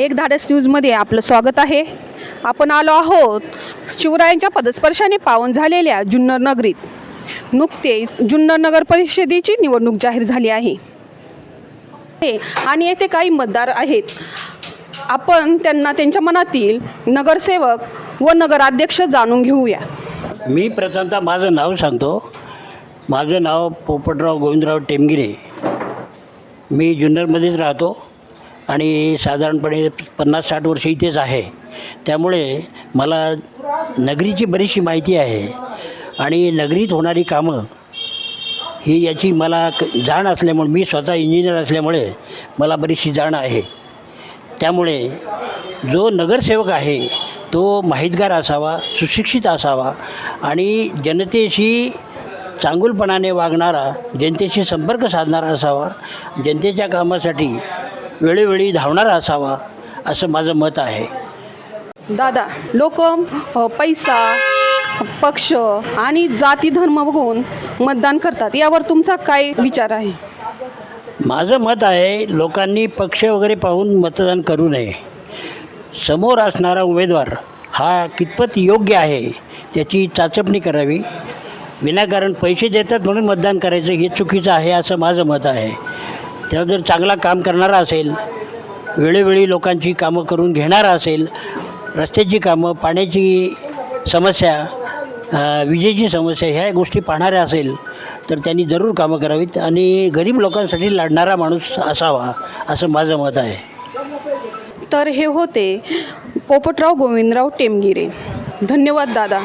एक धाडस न्यूजमध्ये आपलं स्वागत आहे. आपण आलो आहोत शिवरायांच्या पदस्पर्शाने पावन झालेल्या जुन्नर नगरीत. नुकतेच जुन्नर नगर परिषदेची निवडणूक जाहीर झाली आहे. हे आणि येथे काही मतदार आहेत. आपण त्यांना त्यांच्या मनातील नगरसेवक व नगराध्यक्ष जाणून घेऊया. मी प्रथमतः माझं नाव सांगतो. माझं नाव पोपटराव गोविंदराव टेमगिरे. मी जुन्नरमध्येच राहतो. आणि साधारणपणे पन्नास साठ वर्ष इथेच आहे. त्यामुळे मला नगरीची बरीचशी माहिती आहे आणि नगरीत होणारी कामं ही याची मला क जाण असल्यामुळे मी स्वतः इंजिनियर असल्यामुळे मला बरीचशी जाण आहे. त्यामुळे जो नगरसेवक आहे तो माहितगार असावा सुशिक्षित असावा आणि जनतेशी चांगुलपणाने वागणारा जनतेशी संपर्क साधणारा असावा जनतेच्या कामासाठी वेळोवेळी धावणारा असावा असं माझं मत आहे. दादा लोक पैसा पक्ष आणि जाती धर्म बघून मतदान करतात. यावर तुमचा काय विचार आहे? माझं मत आहे लोकांनी पक्ष वगैरे पाहून मतदान करू नये. समोर असणारा उमेदवार हा कितपत योग्य आहे त्याची चाचपणी करावी. विनाकारण पैसे देतात म्हणून मतदान करायचं हे चुकीचं आहे असं माझं मत आहे. त्याला जर चांगला काम करणारा असेल वेळोवेळी लोकांची कामं करून घेणारा असेल रस्त्याची कामं पाण्याची समस्या विजेची समस्या ह्या गोष्टी पाहणाऱ्या असेल तर त्यांनी जरूर कामं करावीत आणि गरीब लोकांसाठी लढणारा माणूस असावा असं माझं मत आहे. तर हे होते पोपटराव गोविंदराव टेमगिरे. धन्यवाद दादा.